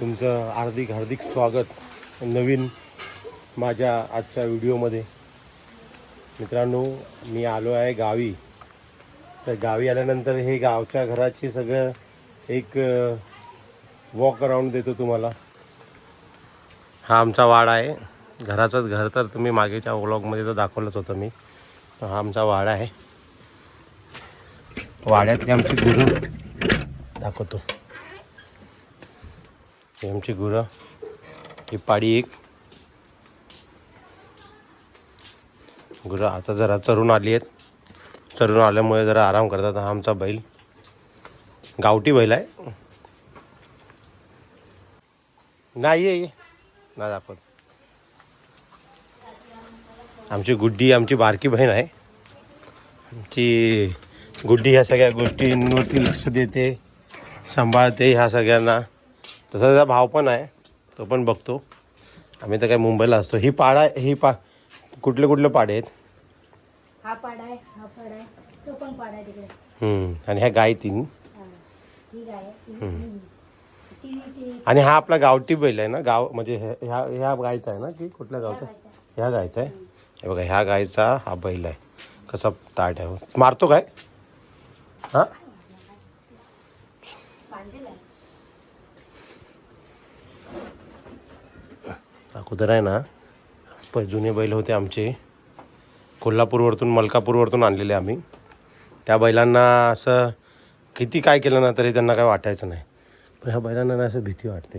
तुमचं हार्दिक हार्दिक स्वागत नवीन माझ्या आजच्या व्हिडिओमध्ये. मित्रांनो मी आलो आहे गावी. तर गावी आल्यानंतर हे गावच्या घराची सगळं एक वॉक अराऊंड देतो तुम्हाला. हा आमचा वाडा आहे. घराचंच घर तर तुम्ही मागेच्या व्लॉगमध्ये तर दाखवलंच होतं मी. हा आमचा वाडा आहे. वाड्यातली आमची गुरु. दाखवतो. ही आमची गुरं. ही पाडी एक. गुरं आता जरा चरून आली आहेत. चरून आल्यामुळे जरा आराम करतात हा आमचा बैल. गावठी बैल आहे. नाही आहे. ना नाही दाखवत. आमची गुड्डी आमची बारकी बहीण आहे. आमची गुड्डी ह्या सगळ्या गोष्टींवरती लक्ष देते सांभाळते ह्या सगळ्यांना. तसा त्याचा भाव पण आहे तो पण बघतो. आम्ही तर काय मुंबईला असतो. ही पाडा ही पा कुठले कुठले पाडे आहेत? हा पाडा आहे हा पाडा आहे. तो पण पाडा आहे तिकडे. हम्म, आणि ह्या गाय तीन. हा ठीक आहे. ती- ती ती आणि हा आपला गावठी बैल आहे ना? गाव म्हणजे ह्या ह्या- ह्या गायचा आहे ना की कुठल्या गावचा? ह्या गायचा आहे. हे बघा ह्या गायचा हा बैल आहे. कसा ताट आहे. मारतो काय? हा बांधलेला आहे अगोदर आहे ना प जुने बैल होते आमचे. कोल्हापूरवरतून मलकापूरवरतून आणलेले आम्ही. त्या बैलांना असं किती काय केलं ना तरी त्यांना काय वाटायचं नाही. पण ह्या बैलांना ना असं भीती वाटते.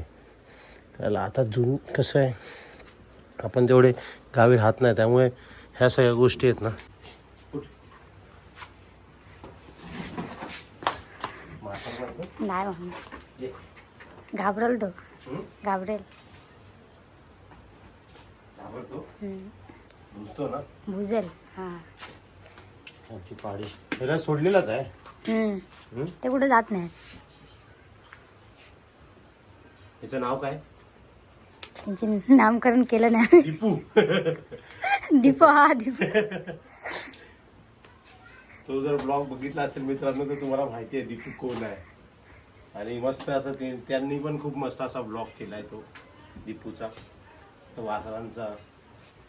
त्याला आता जुन कसं आहे आपण तेवढे गावी राहत नाही त्यामुळे ह्या सगळ्या गोष्टी आहेत ना. नाही घाबरेल तो. घाबरेल. हम्म. ना. भुजेल हा. आमची पाडी. त्याला सोडलेलाच आहे. हम्म. हम्म? ते कुठे जात नाही त्याचं नाव काय? त्यांचे नामकरण केलं नाही टिपू दीपो हा दीपो. तो जर ब्लॉग बघितला असेल मित्रांनो तर तुम्हाला माहिती आहे दीपू कोण आहे. आणि मस्त असं ते त्यांनी पण खूप मस्त असा ब्लॉग केलाय तो दीपूचा. तो वासरांचा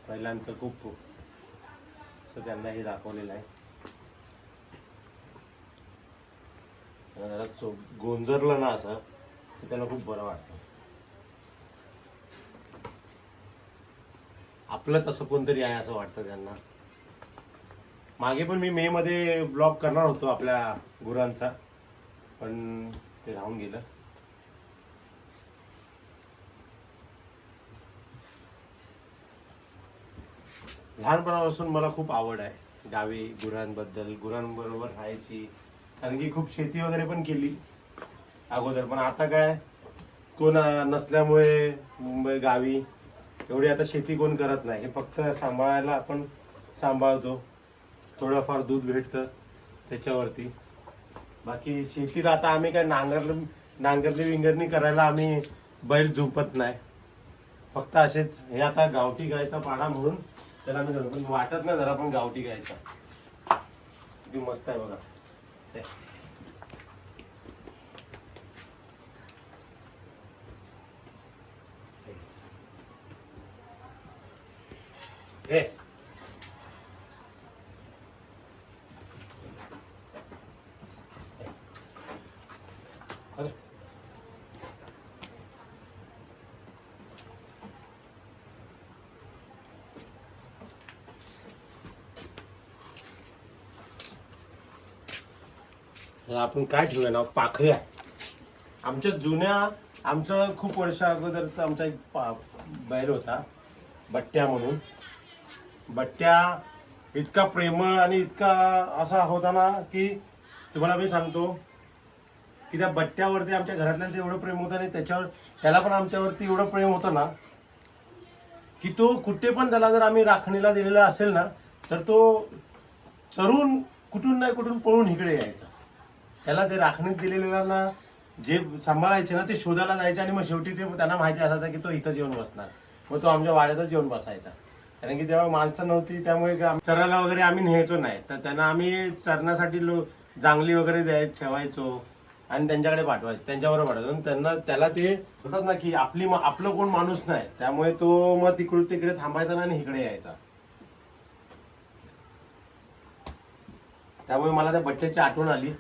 पहिल्यांचं खूप असं त्यांना हे दाखवलेलं आहे. जरा चो गोंजरलं ना असं तर त्यांना खूप बरं वाटतं. आपलंच असं कोणतरी आहे असं वाटतं त्यांना. मागे पण मी मे मध्ये ब्लॉग करणार होतो आपल्या गुरांचा पण ते राहून गेलं. लहानपणापासून मला खूप आवड आहे गावी गुरांबद्दल गुरांबरोबर राहायची. कारण की खूप शेती वगैरे पण केली अगोदर. पण आता काय कोण नसल्यामुळे मुंबई गावी एवढी आता शेती कोण करत नाही. हे फक्त सांभाळायला आपण सांभाळतो. थोडंफार दूध भेटतं त्याच्यावरती. बाकी शेतीला आता आम्ही काय नांगर नांगरली विंगरणी करायला आम्ही बैल झोपत नाही. फक्त असेच हे आता गावठी गायचा पाडा म्हणून त्याला आम्ही धरतो. पण वाटत नाही जरा पण गावठी घ्यायचा किती मस्त आहे बघा हे. हे अरे आपण काय ठेवूया ना पाखऱ्या. आमच्या जुन्या आमचं खूप वर्ष अगोदरचा आमचा एक पा बैल होता बट्ट्या म्हणून. बट्ट्या इतका प्रेमळ आणि इतका असा होता ना की तुम्हाला मी सांगतो की त्या बट्ट्यावरती आमच्या घरातल्यांचं एवढं प्रेम होतं आणि त्याच्यावर त्याला पण आमच्यावरती एवढं प्रेम होतं ना की तो कुठे पण त्याला जर आम्ही राखणीला दिलेला असेल ना तर तो चरून कुठून नाही कुठून पळून इकडे यायचा. त्याला ते राखणीत दिलेल्या ना जे सांभाळायचे ना ते शोधायला जायचे आणि मग शेवटी ते त्यांना माहिती असायचं की तो इथं जेवण बसणार. मग तो आमच्या वाड्यातच जेवण बसायचा. कारण की तेव्हा माणसं नव्हती त्यामुळे चरायला वगैरे आम्ही न्यायचो नाही. तर त्यांना आम्ही चरण्यासाठी लो जांगली वगैरे द्याय ठेवायचो आणि त्यांच्याकडे पाठवायचं त्यांच्याबरोबर पाठवायचं. आणि त्यांना त्याला ते म्हणतात ना की आपली आपलं कोण माणूस नाही. त्यामुळे तो मग तिकडून तिकडे थांबायचा ना आणि इकडे यायचा. त्यामुळे मला त्या बट्ट्याची आठवण आली.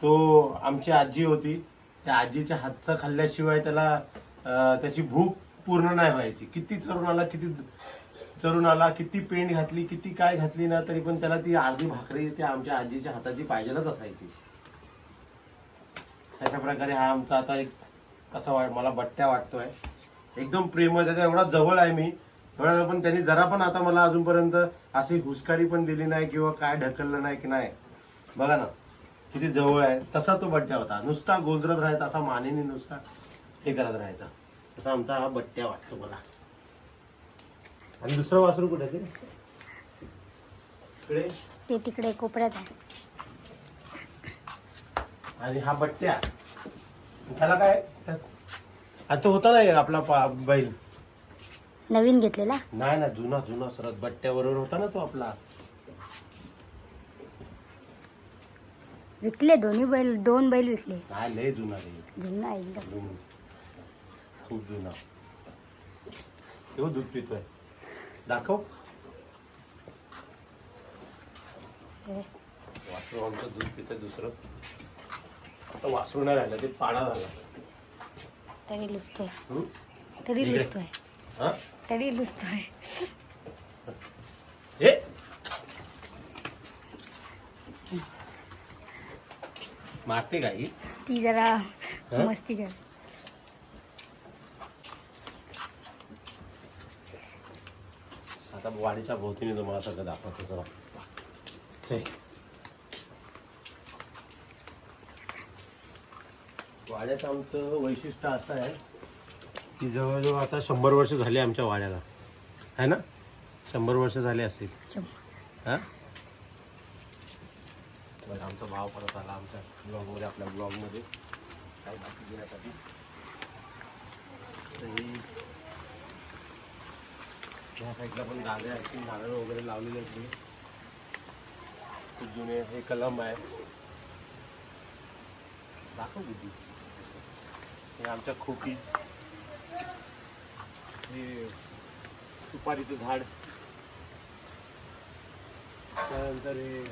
तो आमची आजी होती. त्या आजीच्या हातचं खाल्ल्याशिवाय त्याला त्याची भूक पूर्ण नाही व्हायची. किती चरून आला किती चरून आला किती पेंड घातली किती काय घातली ना तरी पण त्याला ती अर्धी भाकरी त्या आमच्या आजीच्या हाताची पाहिजेलाच असायची. अशा प्रकारे हा आमचा आता एक कसा वाट मला बट्ट्या वाटतोय. एकदम प्रेम त्याच्या एवढा जवळ आहे मी. थोडा पण त्यांनी जरा पण आता मला अजूनपर्यंत अशी हुसकारी पण दिली नाही किंवा काय ढकललं नाही की नाही. बघा ना. किती जवळ आहे तसा तो बट्ट्या होता. नुसता गोजरत राहायचा असा मानेने नुसता हे करत राहायचा. तसा आमचा हा बट्ट्या वाटतो मला आणि दुसरं वासरू कुठे ते इकडे? ते तिकडे कोपऱ्यात आहे. आणि हा बट्ट्या. त्याला काय आता होता ना एक आपला पा- बैल. नवीन घेतलेला? नाही ना जुना जुना सरत बट्ट्याबरोबर होता ना तो आपला. विकले दोन्ही बैल दोन बैल विकले. काय लय जुना रे जुना एकदम. जुना. खूप जुना. तेव्हा दूध पितोय. दाखव. हे. वासरू आमचं दूध पितोय दुसरं. आता वासरू नाही राहिलं ते पाडा झाला. तरी लुचतोय हम्म? तरी इकडे. लुचतोय हा? तरी लुचतोय मारते काही ती जरा हा? मस्ती कर. आता वाडीच्या भोवतीने तुम्हाला सगळं दाखवतो जरा. ते. वाड्याचं आमचं वैशिष्ट्य असं आहे की जवळजवळ आता शंभर वर्ष झाली आमच्या वाड्याला. आहे ना? शंभर वर्ष झाले असतील. हा? बरं आमचा भाव परत आला आमच्या ब्लॉगमध्ये आपल्या ब्लॉगमध्ये काही माहिती देण्यासाठी तर ही ह्या साईडला पण गाड्या आहेत झाडं वगैरे लावलेली आहेत मी. खूप जुने हे कलम आहे. दाखव बुद्धी हे आमच्या खोकी. हे सुपारीचं झाड. त्यानंतर हे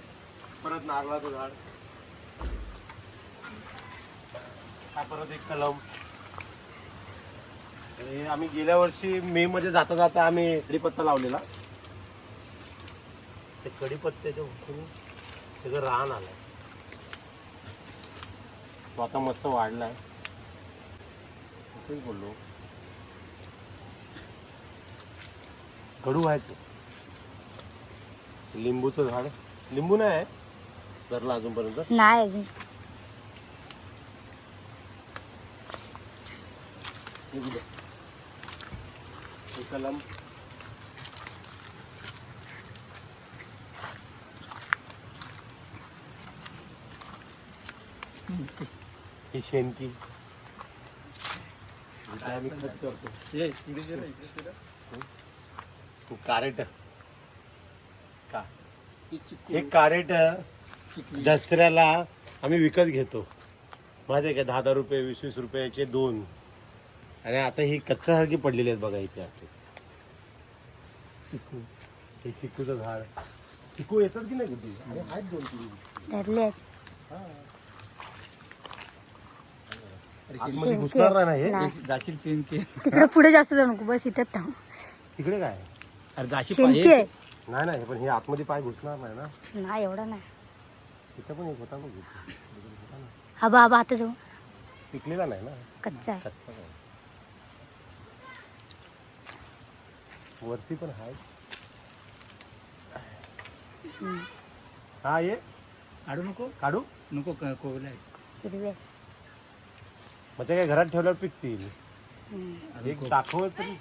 परत नारळाचं झाड. हा परत एक कलम. आणि आम्ही गेल्या वर्षी मे मध्ये जाता जाता आम्ही कडीपत्ता लावलेला. ते कडीपत्त्याच्या उठून सगळं रान आलं तो आता मस्त वाढलाय. तेच बोललो. कडू आहे तो. लिंबूचं झाड. लिंबू नाही आहे. धरला अजूनपर्यंत? नाही अजून? हे कलम. ही शेणकी. इथे आम्ही खत करतो? कारेट. का? हे कारेट दसऱ्याला आम्ही विकत घेतो. माहिती आहे का दहा दहा रुपये वीस वीस रुपयाचे दोन. आणि आता ही कच्च्यासारखी पडलेली आहेत बघा इथे आपले. चिकू. हे चिकूचं झाड. चिकू येतात की नाही किती अरे आहेत दोन तीन. धरले शेणके. घुसणार नाही हे. जाशील तिकडे पुढे जास्त जाऊ नको बस थांब. तिकडे काय? अरे जाशील शेणकी. आहे नाही नाही पण हे आतमध्ये पाय घुसणार नाही ना. नाही एवढा नाही. तिथं पण एक होता बघ इथे. आबा आबा आता जाऊ. पिकलेला नाही ना? कच्चा आहे. कच्चा वरती पण आहे. हा ये. काढू नको? काढू? नको क- कोवला आहे. हिरवे. मग ते काय घरात ठेवल्यावर पिकतील. एक दाखव तरी.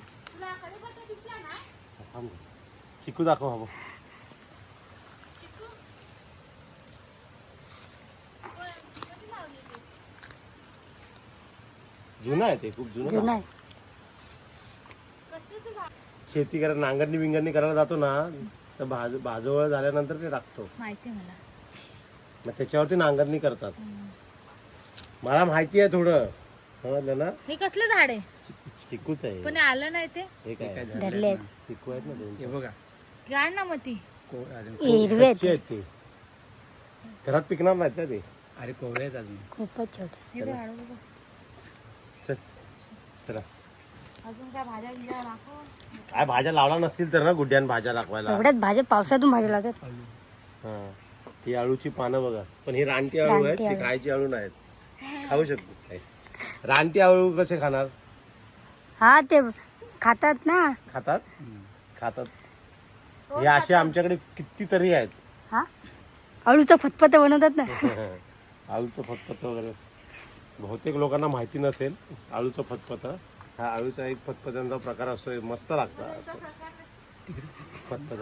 थांब. चिकू दाखव हवं जुना आहे ते खूप जुनं जुना आहे. शेती करायला नांगरणी बिंगरणी करायला जातो ना तर भाज भाजवळ झाल्यानंतर ते टाकतो. माहिती मला. मग त्याच्यावरती नांगरणी करतात. मला माहिती आहे थोडं. समजलं ना? हे कसलं झाड आहे? चिकूच आहे. पण आलं नाही ते? हे काय? धरले चिकू आहेत ना दोन हे बघा. गाड ना मग ती. को हिरवे कच्चे आहेत ते. घरात पिकणार नाहीत ना ते? अरे कोवळे आहेत अजून. खूपच छोट. हे बघ आळू बघ. चल अजून काय भाज्या बिज्या दाखव काय भाज्या लावला नसतील तर ना गुड्ड्यान भाज्या दाखवायला एवढ्याच भाज्या पावसातून भाज्या लावतात. हा. ही आळूची पानं बघा. पण ही रानटी आळू आहेत रानटी ती खायची आळू नाहीत. खाऊ शकतो काय. रानटी आळू कसे खाणार? हा ते खातात ना. खातात? खातात. हे असे आमच्याकडे कितीतरी आहेत. हा? अळूचं फतफत बनवतात ना. आळूचं फतफत वगैरे. बहुतेक लोकांना माहिती नसेल आळूचं फतफतं हा आळूचा एक फतफत्यांचा प्रकार असतो मस्त लागतं असं. फतफत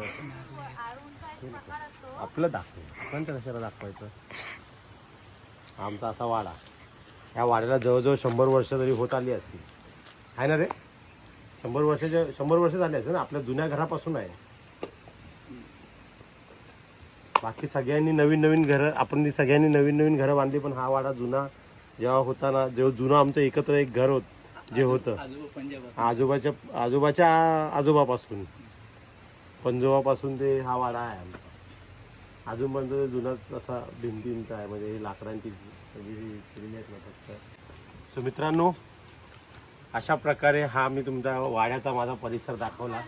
आपलं दाखव. आपण कशाला दाखवायचं? आमचा असा वाडा. ह्या वाड्याला जवळजवळ शंभर वर्ष तरी होत आली असतील आहे ना रे? शंभर वर्षाच्या शंभर वर्ष झाली असते ना आपल्या जुन्या घरापासून आहे. बाकी सगळ्यांनी नवीन नवीन घरं आपण सगळ्यांनी नवीन नवीन घरं बांधली पण हा वाडा जुना जेव्हा होता ना जेव्हा जुनं आमचं एकत्र एक घर होत जे होतं आजोबा पंजाब आजोबाच्या आजोबाच्या आजोबापासून. पंजोबापासून ते हा वाडा आहे आमचा. अजूनपर्यंत ते जुनाच असा भिंतींचा आहे म्हणजे ही लाकडांची सगळी केलेली आहेत ना फक्त. सो मित्रांनो अशा प्रकारे हा मी तुमचा वाड्याचा माझा परिसर दाखवला.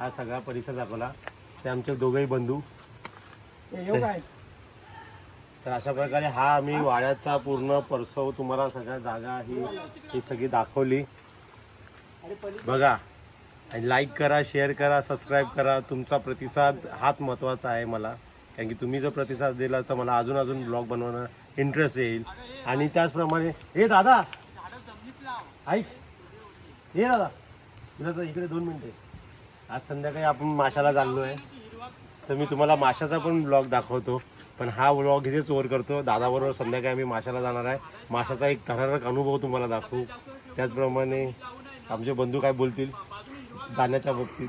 हा सगळा परिसर दाखवला. ते आमचे दोघेही बंधू. तर अशा प्रकारे हा आम्ही वाड्याचा पूर्ण परसव तुम्हाला सगळ्या जागा ही ही सगळी दाखवली. बघा आणि लाईक करा शेअर करा सबस्क्राईब करा. तुमचा प्रतिसाद हाच महत्त्वाचा आहे मला. कारण की तुम्ही जर प्रतिसाद दिला तर मला अजून अजून ब्लॉग बनवणं इंटरेस्ट येईल. आणि त्याचप्रमाणे हे दादा! ऐक हे दादा! इकडे इकडे दोन मिनटे. आज संध्याकाळी आपण माशाला चाललो आहे तर मी तुम्हाला माशाचा पण ब्लॉग दाखवतो. पण हा ब्लॉग इथेच ओव्हर करतो. दादाबरोबर संध्याकाळी आम्ही माशाला जाणार आहे. माशाचा एक थरारक अनुभव तुम्हाला दाखवू. त्याचप्रमाणे आमचे बंधू काय बोलतील? जाण्याच्या बाबतीत.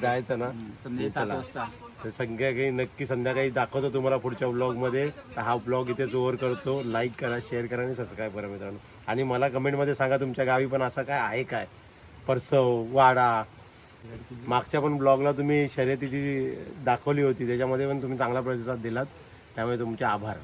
जायचं ना? तर संध्याकाळी नक्की संध्याकाळी दाखवतो तुम्हाला पुढच्या ब्लॉगमध्ये तर हा ब्लॉग इथेच ओव्हर करतो. लाईक करा शेअर करा आणि सबस्क्राईब करा मित्रांनो. आणि मला कमेंटमध्ये सांगा तुमच्या गावी पण असं काय आहे काय? परसव वाडा मागच्या पण ब्लॉगला तुम्ही शर्यतीची दाखवली होती त्याच्यामध्ये पण तुम्ही चांगला प्रतिसाद दिलात त्यामुळे तुमचे आभार.